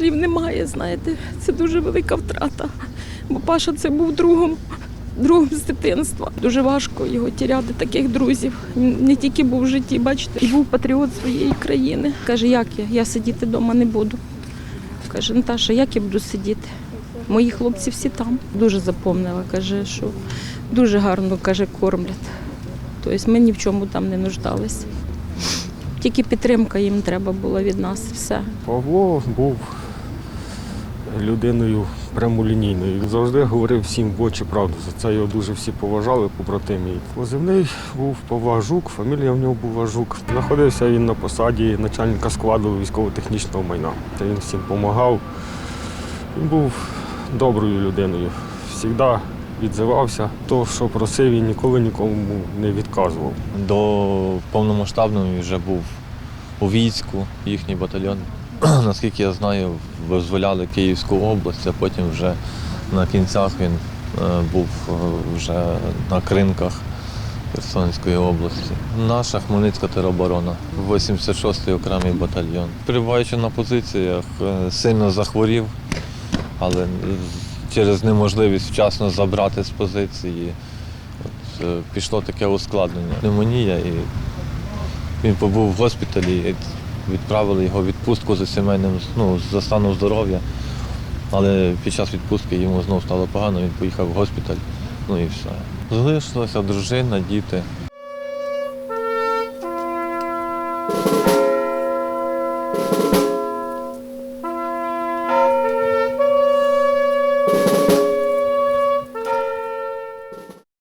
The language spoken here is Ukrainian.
слів немає, знаєте. Це дуже велика втрата. Бо Паша це був другом, другом з дитинства. Дуже важко його тіряти, таких друзів. Не тільки був в житті, бачите, і був патріот своєї країни. Каже, як я? Я сидіти вдома не буду. Каже, Наташа, як я буду сидіти? Мої хлопці всі там. Дуже запомнила, каже, що дуже гарно каже, кормлять. Тобто ми ні в чому там не нуждалися. Тільки підтримка їм треба була від нас все. Павло був людиною прямолінійною. Він Завжди говорив всім в очі правду. За це його дуже всі поважали, побратимі. Позивний був Павла Жук, фамілія в нього була Жук. Знаходився він на посаді начальника складу військово-технічного майна. Та він всім допомагав. Він був доброю людиною. Завжди відзивався. То, що просив, він ніколи нікому не відказував. До повномасштабного вже був у війську, їхній батальйон. Наскільки я знаю, визволяли Київську область, а потім вже на кінцях він е, був е, вже на кринках Херсонської області. Наша Хмельницька тероборона, 86-й окремий батальйон. Перебуваючи на позиціях, е, сильно захворів, але через неможливість вчасно забрати з позиції от, пішло таке ускладнення. Пневмонія, і він побув в госпіталі, відправили його в відпустку за сімейним ну, за станом здоров'я. Але під час відпустки йому знову стало погано, він поїхав в госпіталь, ну і все. Залишилася дружина, діти.